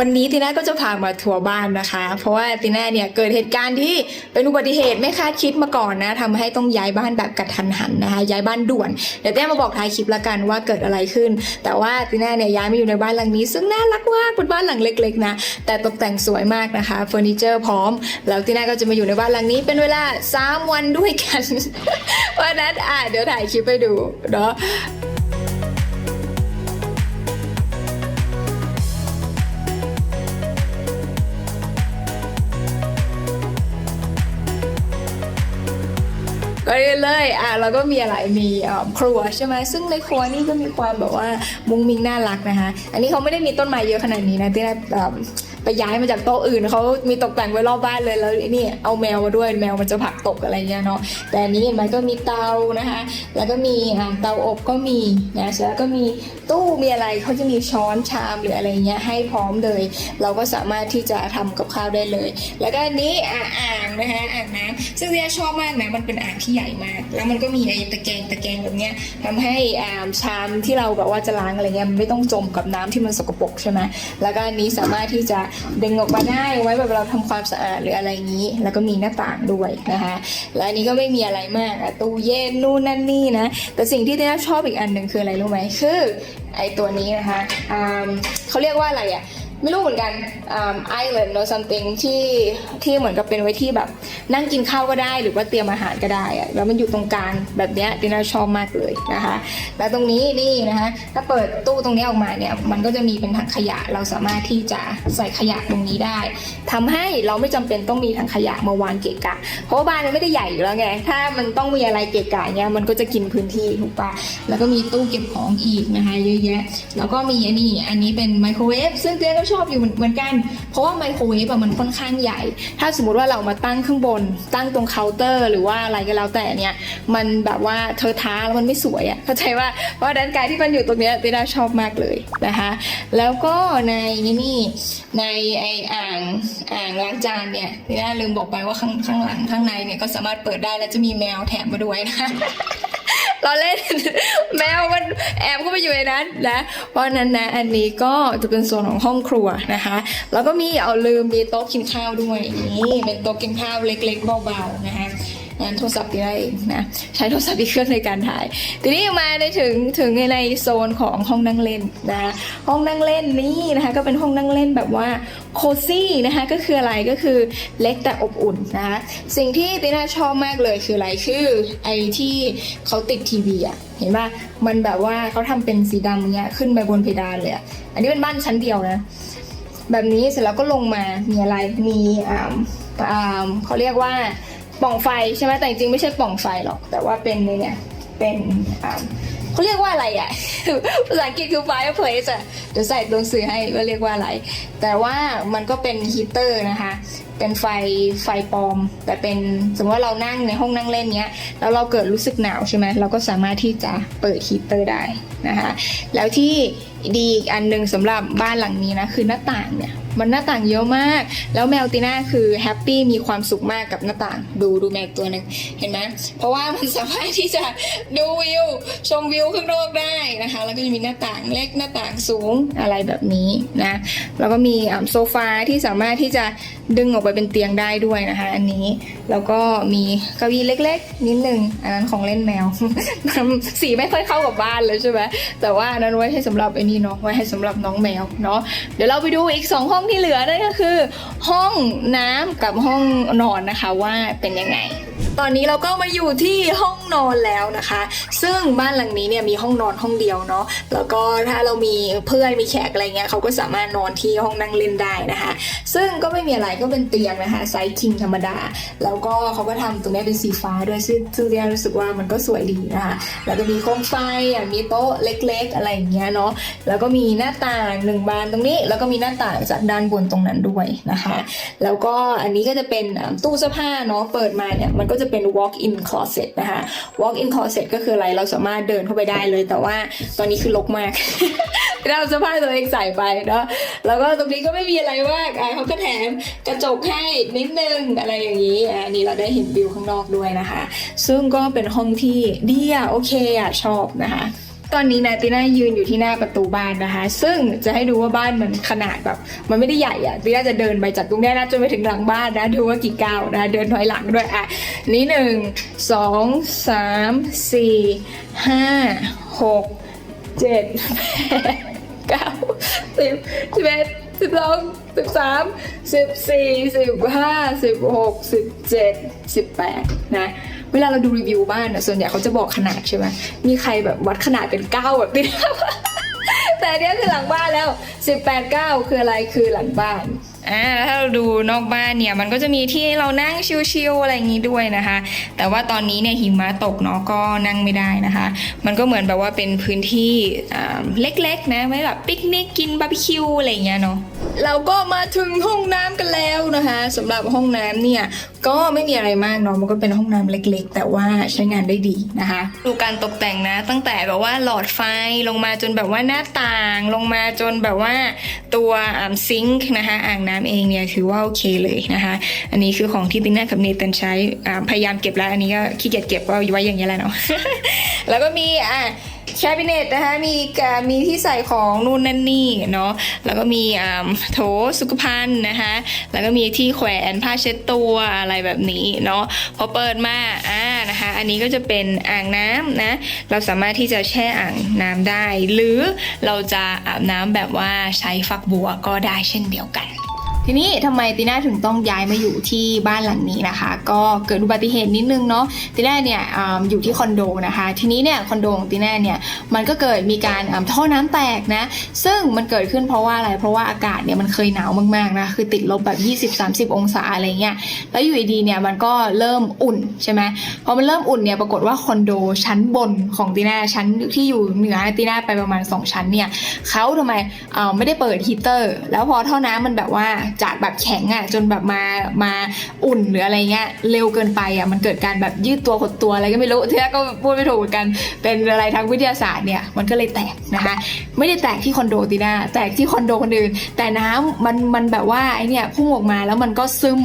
วันนี้ตีน่าก็จะพามาทัวร์บ้านนะคะ เพราะว่าตีน่าเนี่ยเกิดเหตุการณ์ที่เป็นอุบัติเหตุไม่คาดคิดมาก่อนนะทำให้ต้องย้ายบ้านแบบกระทันหันนะคะ ย้ายบ้านด่วน เดี๋ยวตีน่ามาบอกท้ายคลิปละกันว่าเกิดอะไรขึ้น แต่ว่าตีน่าเนี่ยย้ายมาอยู่ในบ้านหลังนี้ ซึ่งน่ารักมากเป็นบ้านหลังเล็กๆนะแต่ตกแต่งสวยมากนะคะเฟอร์นิเจอร์พร้อม แล้วตีน่าก็จะมาอยู่ในบ้านหลังนี้เป็นเวลา 3 วันด้วยกันเพราะนั้นอะเดี๋ยวถ่ายคลิปไปดูเนาะ ก็เลยอะเราก็มีอะไรมีครัวใช่ไหมซึ่งในครัวนี่ก็มีความแบบว่ามุ้งมิ้งน่ารักนะคะอันนี้เขาไม่ได้มีต้นไม้เยอะขนาดนี้นะที่ได้แบบไปย้ายมาจากโต๊ะอื่นเขามีตกแต่งไว้รอบบ้านเลยแล้วนี่เอาแมวมาด้วยแมวมันจะผักตกอะไรเงี้ยเนาะแต่อันนี้เห็นไหมก็มีเตานะคะ แล้วก็มีเตาอบก็มีนะแล้วก็มีตู้มีอะไรเขาจะมีช้อนชามหรืออะไรเงี้ยให้พร้อมเลย เราก็สามารถที่จะทำกับข้าวได้เลย แล้วก็อันนี้อ่า นะคะอ่างน้ำซึ่งเรียชอบมากนะมันเป็นอ่างที่ใหญ่มาก แล้วมันก็มีไอ้ตะแกรงตะแกรงแบบเนี้ยทำให้อ่าชามที่เราแบบว่าจะล้างอะไรเงี้ยมันไม่ต้องจมกับน้ำที่มันสกปรกใช่ไหมแล้วก็อันนี้สามารถที่จะดึงออกมาได้ไว้แบบเราทำความสะอาดหรืออะไรอย่างนี้ แล้วก็มีหน้าต่างด้วยนะคะและอันนี้ก็ไม่มีอะไรมากอะตู้เย็นนู่นนั่นนี่นะแต่สิ่งที่เต้ชอบอีกอันหนึ่งคืออะไรรู้ไหมคือไอ้ตัวนี้นะคะอ่าเขาเรียกว่าอะไรอะ ไม่รู้เหมือนกันไอแลนด์ or something ที่ที่เหมือนกับเป็นไว้ที่แบบ นั่งกินข้าวก็ได้หรือว่าเตรียมอาหารก็ได้อะแล้วมันอยู่ตรงกลางแบบเนี้ยติน่าชอบมากเลยนะคะ แล้วตรงนี้นี่นะคะถ้าเปิดตู้ตรงนี้ออกมาเนี่ยมันก็จะมีเป็นถังขยะเราสามารถที่จะใส่ขยะตรงนี้ได้ทำให้เราไม่จำเป็นต้องมีถังขยะมาวางเกะกะ เพราะว่าบ้านมันไม่ได้ใหญ่อยู่แล้วไงถ้ามันต้องมีอะไรเกะกะเนี่ยมันก็จะกินพื้นที่ถูกปะแล้วก็มีตู้เก็บของอีกนะคะเยอะแยะ แล้วก็มีอันนี้อันนี้เป็นไมโครเวฟซึ่งเจ๊ก็ชอบอยู่เหมือนกัน เพราะว่าไมโครเวฟมันค่อนข้างใหญ่ ถ้าสมมติว่าเรามาตั้งข้างบน ตั้งตรงเคาน์เตอร์ หรือว่าอะไรก็แล้วแต่เนี่ย มันแบบว่าเธอท้าแล้วมันไม่สวยอะเข้าใจว่าเพราะฉะนั้นการที่มันอยู่ตรงเนี้ยติน่าชอบมากเลยนะคะ แล้วก็ในนี่ในไออ่างอ่างล้างจานเนี่ยติน่าลืมบอกไปว่าข้างข้างหลังข้างในเนี่ยก็สามารถเปิดได้แล้วจะมีแมวแถมมาด้วยนะ เราเล่น แมวมันแอบเข้าไปอยู่ในนั้นนะเพราะนั้นนะอันนี้ก็จะเป็นส่วนของห้องครัวนะคะ แล้วก็มีเอาลืมมีโต๊ะกินข้าวด้วยนี่เป็นโต๊ะกินข้าวเล็กๆเบาๆนะคะ งั้นโทรศัพท์ที่ได้เองนะใช้โทรศัพท์อีกเครื่องในการถ่าย ทีนี้มาในถึงถึงในโซนของห้องนั่งเล่นนะห้องนั่งเล่นนี่นะคะก็เป็นห้องนั่งเล่นแบบว่าโคซี่นะคะก็คืออะไรก็คือเล็กแต่อบอุ่นนะคะสิ่งที่ติน่าชอบมากเลยคืออะไรคือไอที่เขาติดทีวีอะเห็นป่ะมันแบบว่าเขาทำเป็นสีดำเนี้ยขึ้นไปบนเพดานเลยอะอันนี้เป็นบ้านชั้นเดียวนะแบบนี้เสร็จแล้วก็ลงมามีอะไรมีอ่าเขาเรียกว่า ล่องไฟใช่ไหมแต่จริงๆไม่ใช่ปล่องไฟหรอก แต่ว่าเป็นเนี่ยเป็นอ่าเขาเรียกว่าอะไรอะภาษาอังกฤษคือ fireplace อะเดี๋ยวใส่ตัวหนังสือให้ว่าเรียกว่าอะไร แต่ว่ามันก็เป็นฮีเตอร์นะคะ เป็นไฟไฟปลอม แต่เป็นสมมติว่าเรานั่งในห้องนั่งเล่นเนี้ยแล้วเราเกิดรู้สึกหนาวใช่ไหมเราก็สามารถที่จะเปิดฮีเตอร์ได้นะคะ แล้วที่ดีอีกอันหนึ่งสำหรับบ้านหลังนี้นะคือหน้าต่างเนี่ย มันหน้าต่างเยอะมาก แล้วแมวตีน่าคือแฮปปี้มีความสุขมากกับหน้าต่างดูดูแมวตัวหนึ่งเห็นไหมเพราะว่ามันสามารถที่จะดูวิวชมวิวข้างนอกได้นะคะ แล้วก็จะมีหน้าต่างเล็กหน้าต่างสูงอะไรแบบนี้นะแล้วก็มีโซฟาที่สามารถที่จะดึงออกไปเป็นเตียงได้ด้วยนะคะ อันนี้แล้วก็มีเก้าอี้เล็ก ๆ นิดนึงอันนั้นของเล่นแมวสีไม่ค่อยเข้ากับบ้านเลยใช่ไหมแต่ว่านั้นไว้ให้สำหรับไอ้นี่เนาะไว้ให้สำหรับน้องแมวเนาะเดี๋ยวเราไปดูอีก 2 ห้องที่เหลือนั่นก็คือ ห้องน้ำกับห้องนอนนะคะว่าเป็นยังไง ตอนนี้เราก็มาอยู่ที่ห้องนอนแล้วนะคะ ซึ่งบ้านหลังนี้เนี่ยมีห้องนอนห้องเดียวเนาะแล้วก็ถ้าเรามีเพื่อนมีแขกอะไรเงี้ยเขาก็สามารถนอนที่ห้องนั่งเล่นได้นะคะ ซึ่งก็ไม่มีอะไรก็เป็นเตียงนะคะไซส์คิงธรรมดา แล้วก็เขาก็ทำตรงนี้เป็นสีฟ้าด้วยซึ่งซึ่งเรียรู้สึกว่ามันก็สวยดีนะคะแล้วก็มีโคมไฟมีโต๊ะเล็ก ๆ อะไรอย่างเงี้ยเนาะแล้วก็มีหน้าต่างหนึ่งบานตรงนี้ แล้วก็มีหน้าต่างจากด้านบนตรงนั้นด้วยนะคะ แล้วก็อันนี้ก็จะเป็นตู้เสื้อผ้าเนาะเปิดมาเนี่ยมันก็จะเป็น walk in closet นะคะ walk in closet ก็คืออะไรเราสามารถเดินเข้าไปได้เลย แต่ว่าตอนนี้คือลกมาก เราเสื้อผ้าตัวเองใส่ไปเนาะแล้วก็ตรงนี้ก็ไม่มีอะไรมากอะเขาก็แถมกระจกให้นิดนึงอะไรอย่างนี้อันนี้เราได้เห็นวิวข้างนอกด้วยนะคะ ซึ่งก็เป็นห้องที่ดีอะโอเคอะชอบนะคะ ตอนนี้นะตีน่ายืนอยู่ที่หน้าประตูบ้านนะคะ ซึ่งจะให้ดูว่าบ้านมันขนาดแบบ มันไม่ได้ใหญ่อะตีน่าจะเดินไปจากตรงนี้นะจนไปถึงหลังบ้านนะดูว่ากี่ก้าวนะเดินถอยหลังด้วยอะนี่หนึ่งสองสามสี่ห้าหกเจ็ดแปดเก้าสิบสิบเอ็ดสิบสองสิบสามสิบสี่สิบห้าสิบหกสิบเจ็ดสิบแปดนะ วลาเราดูรีวิวบ้านอะส่วนใหญ่เขาจะบอกขนาดใช่ไหมมีใครแบบวัดขนาดเป็นเก้าแบบนี้ แต่อันเนี้ยคือหลังบ้านแล้ว 18 9 คืออะไรคือหลังบ้านอ่าแล้วถ้าเราดูนอกบ้านเนี่ยมันก็จะมีที่ให้เรานั่งชิลๆอะไรอย่างนี้ด้วยนะคะ แต่ว่าตอนนี้เนี่ยหิมะตกเนาะก็นั่งไม่ได้นะคะ มันก็เหมือนแบบว่าเป็นพื้นที่อ่าเล็กๆนะไว้แบบปิกนิกกินบาร์บีคิวอะไรอย่างเงี้ยเนาะเราก็มาถึงห้องน้ำกันแล้วนะคะสำหรับห้องน้ำเนี่ย ก็ไม่มีอะไรมากเนาะมันก็เป็นห้องน้ำเล็กๆ แต่ว่าใช้งานได้ดีนะคะ ดูการตกแต่งนะ ตั้งแต่แบบว่าหลอดไฟลงมาจนแบบว่าหน้าต่างลงมาจนแบบว่าตัวซิงค์นะคะอ่างน้ำเองเนี่ยถือว่าโอเคเลยนะคะ อันนี้คือของที่ติน่ากับเนเธนใช้พยายามเก็บแล้ว อันนี้ก็ขี้เกียจเก็บก็ไว้อย่างนี้แหละเนาะแล้วก็มีอะ แคบิเนตนะคะมีมีที่ใส่ของนู่นนั่นนี่เนาะแล้วก็มีโถสุขภัณฑ์นะคะแล้วก็มีที่แขวนผ้าเช็ดตัวอะไรแบบนี้เนาะพอเปิดมาอ่านะคะอันนี้ก็จะเป็นอ่างน้ำนะเราสามารถที่จะแช่อ่างน้ำได้ หรือเราจะอาบน้ำแบบว่าใช้ฝักบัวก็ได้เช่นเดียวกัน ทีนี้ทำไมตีน่าถึงต้องย้ายมาอยู่ที่บ้านหลังนี้นะคะ ก็เกิดอุบัติเหตุนิดนึงเนาะตีน่าเนี่ยออยู่ที่คอนโดนะคะ ทีนี้เนี่ยคอนโดของตีน่าเนี่ยมันก็เกิดมีการท่อน้ำแตกนะ ซึ่งมันเกิดขึ้นเพราะว่าอะไร เพราะว่าอากาศเนี่ยมันเคยหนาวมากๆนะคือติดลบแบบ 20-30 องศาอะไรเงี้ยแล้วอยู่ดีเนี่ยมันก็เริ่มอุ่นใช่ไหมพอมันเริ่มอุ่นเนี่ยปรากฏว่าคอนโดชั้นบนของตีน่าชั้นที่อยู่เหนือตีน่าไปประมาณ 2 ชั้นเนี่ยเขาทำไมไม่ได้เปิดฮีเตอร์ แล้วพอท่อน้ำมันแบบว่าจากแบบแข็งอะ่ะจนแบบมามาอุ่นหรืออะไรเงี้ยเร็วเกินไปอะ่ะมันเกิดการแบบยืดตัวหดตัวอะไรก็ไม่รู้ทีแรกก็พูดไม่ถูกเหมือนกันเป็นอะไรทางวิทยาศาสตร์เนี่ยมันก็เลยแตกนะคะ ไม่ได้แตกที่คอนโดตีน่าแตกที่คอนโดคนอื่น แต่น้ำมันมันแบบว่าไอเนี่ยพุ่งออกมาแล้วมันก็ซึม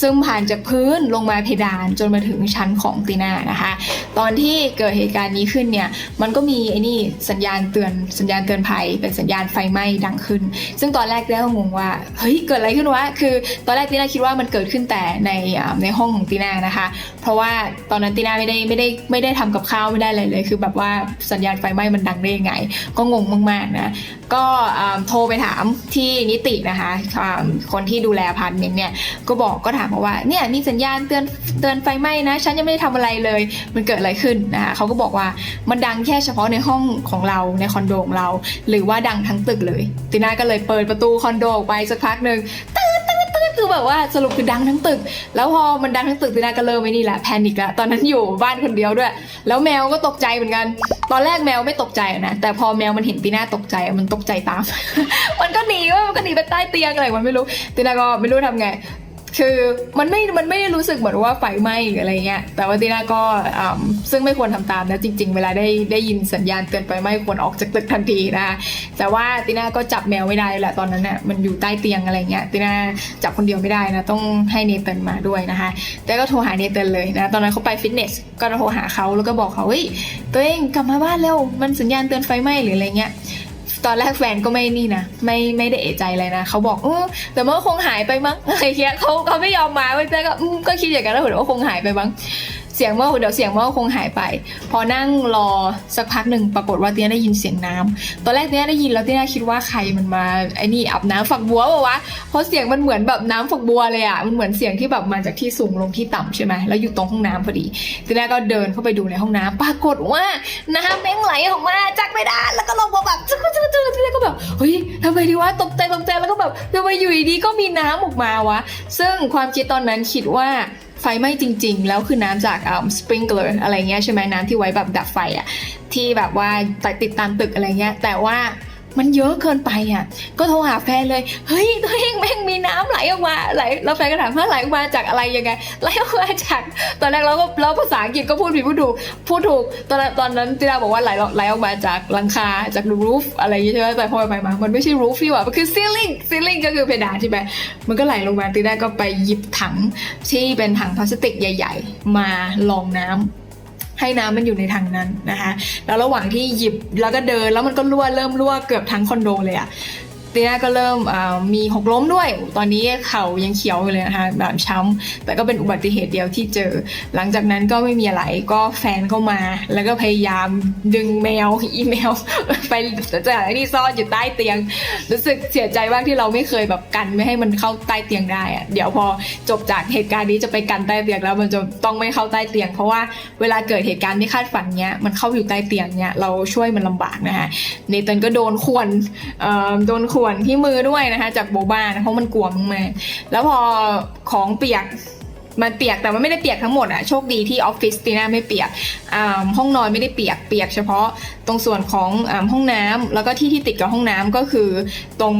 ซึมผ่านจากพื้นลงมาเพดานจนมาถึงชั้นของตีน่านะคะ ตอนที่เกิดเหตุการณ์นี้ขึ้นเนี่ยมันก็มีไอ้นี่สัญญาณเตือนสัญญาณเตือนภัยเป็นสัญญาณไฟไหม้ดังขึ้น ซึ่งตอนแรกตีน่าก็งงว่าเฮ้ยเกิดอะไรขึ้นวะคือตอนแรกตีน่าคิดว่ามันเกิดขึ้นแต่ในในห้องของตีน่านะคะ เพราะว่าตอนนั้นตีน่าไม่ได้ไม่ได้ไม่ได้ทำกับข้าวไม่ได้อะไรเลย คือแบบว่าสัญญาณไฟไหม้มันดังได้ยังไง ก็งงมากๆนะก็โทรไปถามที่นิตินะคะคนที่ดูแลพาร์ตเมนต์เนี่ยก็บอกก็ถามมาว่าเนี่ยมีสัญญาณเตือนเตือนไฟไหม้นะฉันยังไม่ได้ทำอะไรเลย มันเกิดอะไรขึ้นนะคะเขาก็บอกว่ามันดังแค่เฉพาะในห้องของเราในคอนโดของเรา หรือว่าดังทั้งตึกเลยตีน่าก็เลยเปิดประตูคอนโดออกไปสักพักหนึ่ง คือแบบว่าสรุปคือดังทั้งตึก แล้วพอมันดังทั้งตึกตีน่าก็เริ่มไม่นี่แหละแพนิคละตอนนั้นอยู่บ้านคนเดียวด้วย แล้วแมวก็ตกใจเหมือนกัน ตอนแรกแมวไม่ตกใจนะแต่พอแมวมันเห็นตีน่าตกใจมันตกใจตาม มันก็หนีว่ามันก็หนีไปใต้เตียงอะไรมันไม่รู้ตีน่าก็ไม่รู้ทำไง คือมันไม่มันไม่ได้รู้สึกเหมือนว่าไฟไหม้หรืออะไรเงี้ยแต่ว่าตีน่าก็ซึ่งไม่ควรทำตามนะจริง ๆ เวลาได้ได้ยินสัญญาณเตือนไฟไหม้ควรออกจากตึกทันทีนะคะแต่ว่าตีน่าก็จับแมวไม่ได้แหละตอนนั้นน่ะมันอยู่ใต้เตียงอะไรเงี้ยตีน่าจับคนเดียวไม่ได้นะต้องให้เนเธนมาด้วยนะคะแต่ก็โทรหาเนเธนเลยนะตอนนั้นเขาไปฟิตเนสก็โทรหาเขาแล้วก็บอกเขาเฮ้ยตัวเองกลับมาบ้านเร็วมันสัญญาณเตือนไฟไหม้หรืออะไรเงี้ย ตอนแรกแฟนก็ไม่นี่นะไม่ไม่ได้เอะใจอะไรนะเขาบอกเออแต่เมื่อคงหายไปมั้งอะไรเงี้ยเขาเขาไม่ยอมมาเว้ยแต่ก็ก็คิดอย่างนั้นแล้วเดี๋ยวว่าคงหายไปมั้ง เสียงว่าเดี๋ยวเสียงว่าคงหายไป พอนั่งรอสักพักหนึ่งปรากฏว่าเตี้ยได้ยินเสียงน้ำตอนแรกเตี้ยได้ยินแล้วเตี้ยคิดว่าใครมันมาไอ้นี่อาบน้ำฝักบัวเปล่าวะเพราะเสียงมันเหมือนแบบน้ำฝักบัวเลยอะมันเหมือนเสียงที่แบบมาจากที่สูงลงที่ต่ำใช่ไหมแล้วอยู่ตรงห้องน้ำพอดีเตี้ยก็เดินเข้าไปดูในห้องน้ำปรากฏว่าน้ำแม่งไหลออกมาจากเพดานแล้วก็ลงมาแบบจุ๊กจุ๊กจุ๊กเตี้ยก็แบบเฮ้ยทำไมดีวะตกใจตกใจแล้วก็แบบทำไมอยู่ดีก็มีน้ำออกมาวะ ซึ่งความคิดตอนนั้นคิดว่า ฟไหม้จริง ๆ แล้วคือน้ำจากอ่าสปริงเกอร์อะไรเงี้ยใช่ไหมน้ำที่ไว้แบบดับไฟอะที่แบบว่าติดตามตึกอะไรเงี้ยแต่ว่ามันเยอะเกินไปอะ ก็โทรหาแฟนเลย เฮ้ยตัวเองแม่ง ออกมาไหลแล้วแฟนก็ถามว่าไหลออกมาจากอะไรยังไงไหลออกมาจาก ตอนแรกเราก็เราภาษาอังกฤษก็พูดผิดพูดถูกพูดถูกตอนตอนนั้นที่เราบอกว่าไหลไหลออกมาจากหลังคาจาก roof อะไรอย่างเงี้ยใช่ไหมแต่พอไปมามันไม่ใช่ roof ที่ว่ามันคือ ceiling ceiling ก็คือเพดานใช่ไหมมันก็ไหลลงมาตีได้ก็ไปหยิบถังที่เป็นถังพลาสติกใหญ่ ๆ มาลองน้ำให้น้ำมันอยู่ในถังนั้นนะคะ แล้วระหว่างที่หยิบแล้วก็เดินแล้วมันก็รั่วเริ่มรั่วเกือบทั้งคอนโดเลยอะ ตีน่าก็เริ่มมีหกล้มด้วย ตอนนี้เข่ายังเขียวอยู่เลยนะคะแบบช้ำแต่ก็เป็นอุบัติเหตุเดียวที่เจอ หลังจากนั้นก็ไม่มีอะไรก็แฟนเข้ามา แล้วก็พยายามดึงแมวอีเมล ไปจากที่ซ่อนอยู่ใต้เตียง รู้สึกเสียใจมากที่เราไม่เคยแบบกันไม่ให้มันเข้าใต้เตียงได้อะเดี๋ยวพอจบจากเหตุการณ์นี้จะไปกันใต้เตียงแล้วมันจะต้องไม่เข้าใต้เตียง เพราะว่าเวลาเกิดเหตุการณ์ไม่คาดฝันเนี้ยมันเข้าอยู่ใต้เตียงเนี้ยเราช่วยมันลำบากนะคะเนเธนก็โดนข่วนโดนข่วนที่มือด้วยนะคะ จากโบบ้านะเพราะมันกลัวมากๆแล้วพอของเปียก มันเปียกแต่มันไม่ได้เปียกทั้งหมดอะโชคดีที่ออฟฟิศตีน่าไม่เปียกห้องนอนไม่ได้เปียกเปียกเฉพาะตรงส่วนของอห้องน้ำแล้วก็ที่ที่ติดกับห้องน้ำก็คือตรง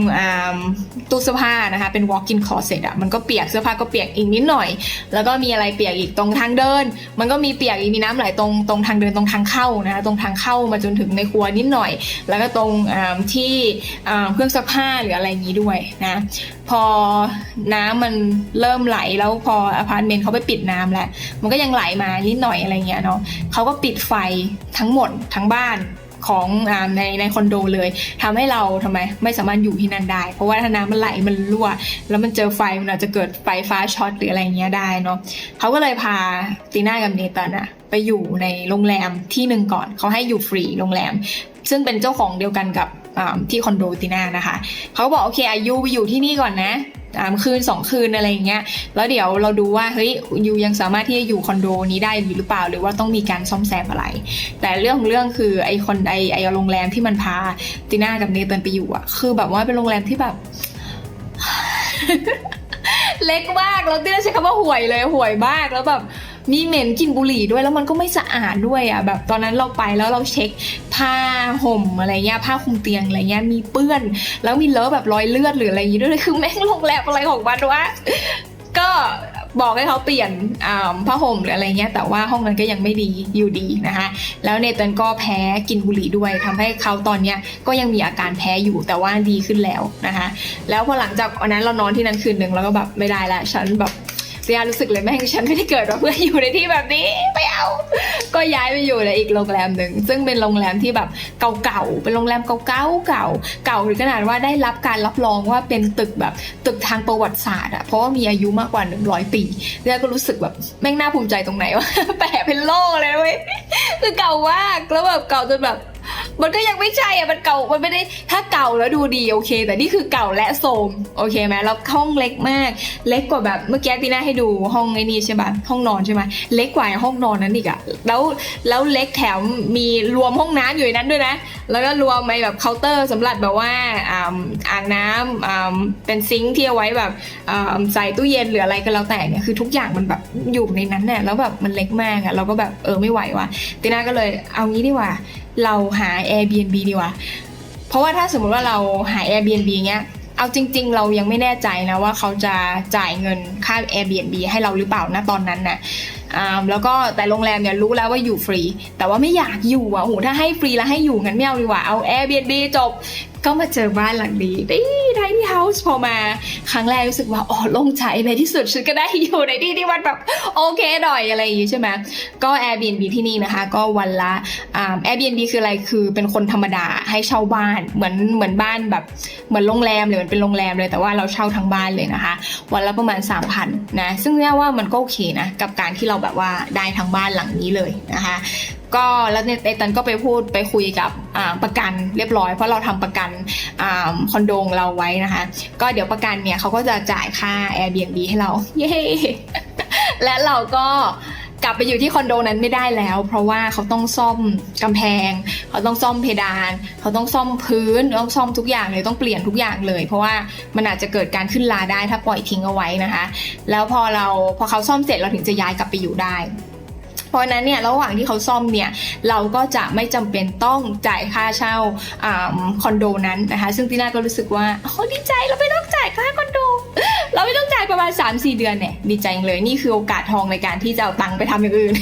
ตู้เสื้อผ้านะคะเป็น walk-in closet อะมันก็เปียกเสื้อผ้าก็เปียกอีกนิดหน่อย แล้วก็มีอะไรเปียกอีกตรงทางเดิน มันก็มีเปียกอีกมีน้ำไหลตรงตรงทางเดินตรงทางเข้านะคะตรงทางเข้ามาจนถึงในครัวนิดหน่อย แล้วก็ตรงที่เครื่องซักผ้าหรืออะไรอย่างนี้ด้วยนะ พอน้ำมันเริ่มไหลแล้วพออพาร์ตเมนต์เขาไปปิดน้ำแล้วมันก็ยังไหลมานิดหน่อยอะไรเงี้ยเนาะเขาก็ปิดไฟทั้งหมดทั้งบ้านของอในในคอนโดเลยทำให้เราทำไมไม่สามารถอยู่ที่นั่นได้ เพราะว่าถ้าน้ำมันไหลมันรั่ว แล้วมันเจอไฟมันอาจจะเกิดไฟฟ้าช็อตหรืออะไรเงี้ยได้เนาะเขาก็เลยพาตีน่ากับเนตันอะไปอยู่ในโรงแรมที่หนึ่งก่อนเขาให้อยู่ฟรีโรงแรม ซึ่งเป็นเจ้าของเดียวกันกับ ที่คอนโดตีน่านะคะ เขาบอกโอเคอายุไปอยู่ที่นี่ก่อนนะสามคืนสองคืนอะไรอย่างเงี้ย แล้วเดี๋ยวเราดูว่าเฮ้ยยูยังสามารถที่จะอยู่คอนโดนี้ได้หรือเปล่า หรือว่าต้องมีการซ่อมแซมอะไร แต่เรื่องของเรื่องคือไอคอนไอไอโรงแรมที่มันพาตีน่ากับเนเธอร์ไปอยู่อะคือแบบว่าเป็นโรงแรมที่แบบ เล็กมากแล้วตีน่าใช้คำว่าห่วยเลยห่วยมากแล้วแบบมีเหม็นกลินบุหรี่ด้วยแล้วมันก็ไม่สะอาดด้วยอะแบบตอนนั้นเราไปแล้วเราเช็ค ผ้าห่มอะไรเงี้ยผ้าคลุมเตียงอะไรเงี้ยมีเปื้อน แล้วมีเลอะแบบรอยเลือดหรืออะไรอย่างงี้ด้วยคือแม่งโรงแรมอะไรของมันวะก็บอกให้เขาเปลี่ยนผ้าห่มหรืออะไรเงี้ยแต่ว่าห้องนั้นก็ยังไม่ดีอยู่ดีนะคะ แล้วเนเธอร์ก็แพ้กินบุหรี่ด้วยทำให้เขาตอนเนี้ยก็ยังมีอาการแพ้อยู่แต่ว่าดีขึ้นแล้วนะคะ แล้วพอหลังจากวันนั้นเรานอนที่นั้นคืนหนึ่งแล้วก็แบบไม่ได้ละฉันแบบ เสียรู้สึกเลยแม่งฉันไม่ได้เกิดมาเพื่ออยู่ในที่แบบนี้ไม่เอา ก็ย้ายไปอยู่ในอีกโรงแรมหนึ่งซึ่งเป็นโรงแรมที่แบบเก่าๆเป็นโรงแรมเก่าๆเก่าเก่าถึงขนาดว่าได้รับการรับรองว่าเป็นตึกแบบตึกทางประวัติศาสตร์อะเพราะว่ามีอายุมากกว่า 100 ปีแล้วก็รู้สึกแบบแม่งน่าภูมิใจตรงไหนวะแปะเป็นโล่เลยเว้ยคือเก่ามากแล้วแบบเก่าจนแบบ มันก็ยังไม่ใช่อะมันเก่ามันไม่ได้ถ้าเก่าแล้วดูดีโอเค แต่นี่คือเก่าและโทรมโอเคไหมแล้วห้องเล็กมาก เล็กกว่าแบบเมื่อกี้ตีน่าให้ดูห้องไอ้นี่ใช่ปะห้องนอนใช่ไหมเล็กกว่าห้องนอนนั้นอีกอะแล้วแล้วเล็กแถมมีรวมห้องน้ำอยู่ในนั้นด้วยนะ แล้วก็รวมไอ้แบบเคาน์เตอร์สำหรับแบบว่าอ่าอ่างน้ำอ่าเป็นซิงค์ที่เอาไว้แบบอ่าใส่ตู้เย็นหรืออะไรก็แล้วแต่เนี่ยคือทุกอย่างมันแบบอยู่ในนั้นเนี่ยแล้วแบบมันเล็กมากอะเราก็แบบเออไม่ไหวว่ะตีน่าก็เลยเอางี้ดีกว่า เราหา Airbnb ดีกว่า เพราะว่าถ้าสมมุติว่าเราหา Airbnb เงี้ย เอาจริง ๆ เรายังไม่แน่ใจนะว่าเขาจะจ่ายเงินค่า Airbnb ให้เราหรือเปล่านะตอนนั้นนะอ่าแล้วก็แต่โรงแรมเนี่ยรู้แล้วว่าอยู่ฟรี แต่ว่าไม่อยากอยู่อะโหถ้าให้ฟรีแล้วให้อยู่งั้นไม่เอาดีกว่าเอา Airbnb จบ ก็มาเจอบ้านหลังดีดีไทนี่เฮาส์พอมาครั้งแรกรู้สึกว่าอ๋อโล่งใจในที่สุดฉันก็ได้อยู่ในที่ที่มันแบบโอเคหน่อยอะไรอย่างงี้ใช่ไหมก็ Airbnb ที่นี่นะคะ ก็วันละอ่า Airbnb คืออะไรคือเป็นคนธรรมดาให้เช่าบ้านเหมือนเหมือนบ้านแบบเหมือนโรงแรมเลยมันเป็นโรงแรมเลยแต่ว่าเราเช่าทั้งบ้านเลยนะคะ วันละประมาณ 3,000นะซึ่งเนี่ยว่ามันก็โอเคนะกับการที่เราแบบว่าได้ทั้งบ้านหลังนี้เลยนะคะก็แล้วเนเตันก็ไปพูดไปคุยกับประกันเรียบร้อยเพราะเราทำประกันอคอนโดของเราไว้นะคะ ก็เดี๋ยวประกันเนี่ยเขาก็จะจ่ายค่า Airbnb ให้เรา เย้และเราก็กลับไปอยู่ที่คอนโดนั้นไม่ได้แล้ว เพราะว่าเขาต้องซ่อมกำแพง เขาต้องซ่อมเพดาน เขาต้องซ่อมพื้นต้องซ่อมทุกอย่างเลยต้องเปลี่ยนทุกอย่างเลย เพราะว่ามันอาจจะเกิดการขึ้นลาได้ถ้าปล่อยทิ้งเอาไว้นะคะ แล้วพอเราพอเขาซ่อมเสร็จเราถึงจะย้ายกลับไปอยู่ได้ เพราะนั้นเนี่ยระหว่างที่เขาซ่อมเนี่ยเราก็จะไม่จำเป็นต้องจ่ายค่าเช่าอคอนโดนั้นนะคะซึ่งตีน่าก็รู้สึกว่าโอ้ดีใจเราไม่ต้องจ่ายค่าคอนโด เราไม่ต้องจ่ายประมาณ 3-4 เดือนเนี่ยดีใจเลยนี่คือโอกาสทองในการที่จะเอาตังค์ไปทำอย่างอื่น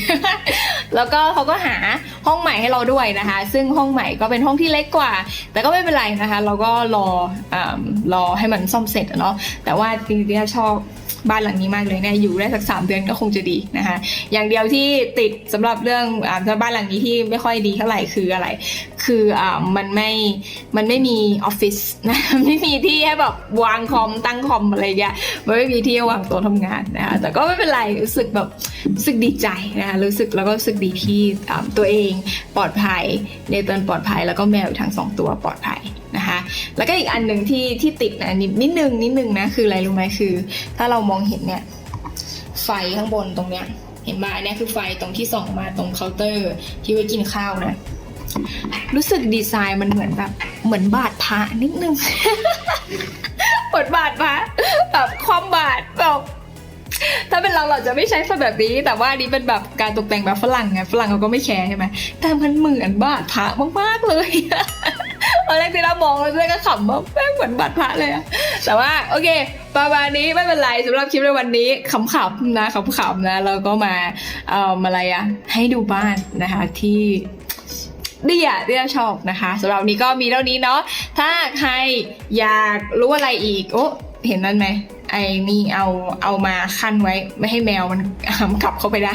แล้วก็เขาก็หาห้องใหม่ให้เราด้วยนะคะ ซึ่งห้องใหม่ก็เป็นห้องที่เล็กกว่า แต่ก็ไม่เป็นไรนะคะ เราก็รออารอให้มันซ่อมเสร็จเนาะแต่ว่าจริงๆชอบ บ้านหลังนี้มากเลยเนี่ยอยู่ได้สักสามเดือนก็คงจะดีนะคะ อย่างเดียวที่ติดสำหรับเรื่องอ่าบ้านหลังนี้ที่ไม่ค่อยดีเท่าไหร่คืออะไร คืออ่ามันไม่มันไม่มีออฟฟิศนะไม่มีที่ให้แบบวางคอมตั้งคอมอะไรอย่างเงี้ยมันไม่มีที่วางโต๊ะทำงานนะคะแต่ก็ไม่เป็นไรรู้สึกแบบรู้สึกดีใจนะคะรู้สึกแล้วก็รู้สึกดีที่อ่าตัวเองปลอดภัยเนติร์นปลอดภัยแล้วก็แมวอีกทั้งสองตัวปลอดภัยนะคะแล้วก็อีกอันหนึ่งที่ที่ติดนะนิดนิดนึงนิดนึงนะคืออะไรรู้ไหมคือ ถ้าเรามองเห็นเนี่ยไฟข้างบนตรงเนี้ยเห็นไหมอันเนี้ยคือไฟตรงที่ส่องมาตรงเคาน์เตอร์ที่ไว้กินข้าวนะ รู้สึกดีไซน์มันเหมือนแบบ เหมือนบาดพระนิดนึงเหมือนบาดพระแบบความบาดแบบถ้าเป็นเราเราจะไม่ใช้ไฟแบบนี้ แต่ว่านี้เป็นแบบการตกแต่งแบบฝรั่งไงฝรั่งเขาก็ไม่แคร์ใช่ไหมแต่มันเหมือนบาดพระมากๆเลยตอนแรกที่เรามองเราเลยก็ขำว่าแม่งเหมือนบาดพระเลยอะแต่ว่าโอเคประมาณนี้ไม่เป็นไรสำหรับคลิปในวันนี้ขำๆนะขำๆนะแล้วก็มาเอ่ออะไรอะให้ดูบ้านนะคะที่ เดียเดียชอบนะคะสำหรับนี้ก็มีเท่านี้เนาะถ้าใครอยากรู้อะไรอีกโอ้เห็นนั่นไหมไอ้นี่เอาเอามาขั้นไว้ ไม่ให้แมวมันกลับเข้าไปได้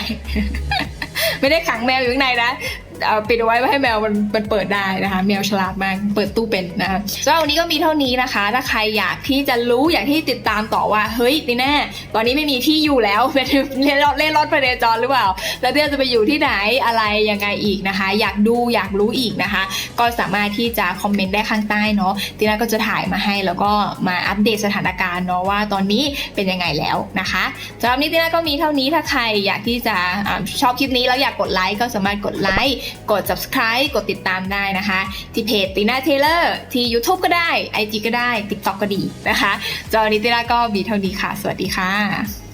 ไม่ได้ขังแมวอยู่ข้างในนะ เอาปิดเอาไว้ไม่ให้แมวมันมันเปิดได้นะคะ แมวฉลาดมากเปิดตู้เป็นนะคะสำหรับวันนี้ก็มีเท่านี้นะคะ ถ้าใครอยากที่จะรู้อยากที่ติดตามต่อว่าเฮ้ยนี่แน่ตอนนี้ไม่มีที่อยู่แล้วเป็นเล่นรถเล่นรถพเนจรหรือเปล่า แล้วเดี๋ยวจะไปอยู่ที่ไหนอะไรยังไงอีกนะคะ อยากดูอยากรู้อีกนะคะ ก็สามารถที่จะคอมเมนต์ได้ข้างใต้เนาะทีน่าก็จะถ่ายมาให้แล้วก็มาอัปเดตสถานการณ์เนาะว่าตอนนี้เป็นยังไงแล้วนะคะสำหรับนี้ทีน่าก็มีเท่านี้ถ้าใครอยากที่จะอาชอบคลิปนี้แล้วอยากกดไลค์ก็สามารถกดไลค์กด subscribe กดติดตามได้นะคะ ที่เพจตีน่าเทเลอร์ที่ YouTube ก็ได้ IG ก็ได้ TikTok ก็ดีนะคะ จอนนี้ทีน่าก็มีเท่านี้ค่ะ สวัสดีค่ะ